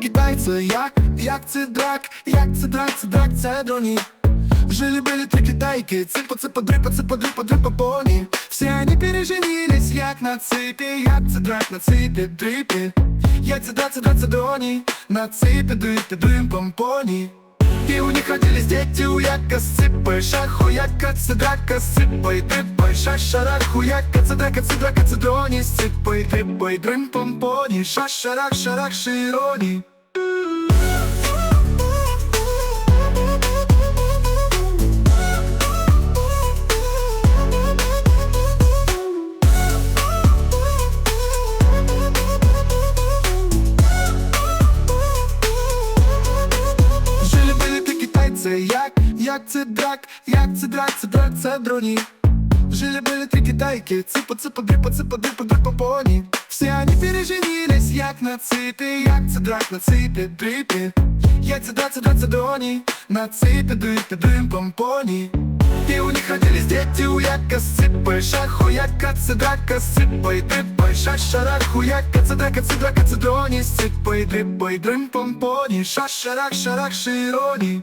китайці, як, як це драк, як це драк, це драк, це дрони Жили-были три китайки, цыпа, цыпа, дрыпа, цыпа, дрыпа, дрыпа, пони Все они переженились, як на цепи, як це драк на цепи, дрипи Як це драк, це драк, це дрони, на цепи, дрипи, дрым, помпони і у них родились дети, у яка сыпай шаху, яка цедрака сыпай сипай, дрипай, шашарак, хуяка, цедрака, цедрака, цедрони, сыпай, ты дрони, помпони дрипай, шарак шарак, широни як, як це драк, як це драк, це драк, це дрони Жили были три китайки, цыпа, цыпа, дрипа, цыпа, дрипа, дрипа, пони Все они переженились, як на цепи, як це драк на цепи, дрипи Як це драк, це драк, це дрони, на цепи, дрипи, дрим, помпони І у них родились дети, у яка сипай, шаху, яка це драка, сипай, дрипай, шашарак, хуяка, це драка, це драка, це дрони, сипай, дрипай, дрим, помпони, шашарак, шарак, широни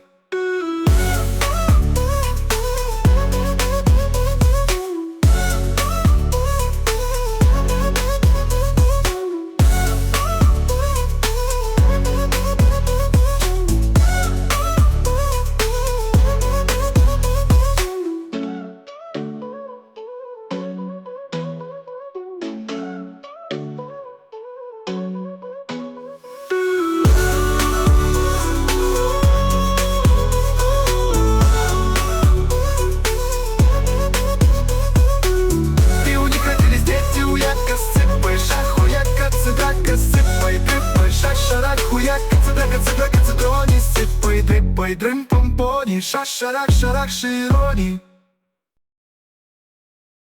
сипай, дрипай, шашарак, хуяк, це драка, це драка, це дроні, сипай, дрипай, дрим, помпоні, шашарак, шарак, широні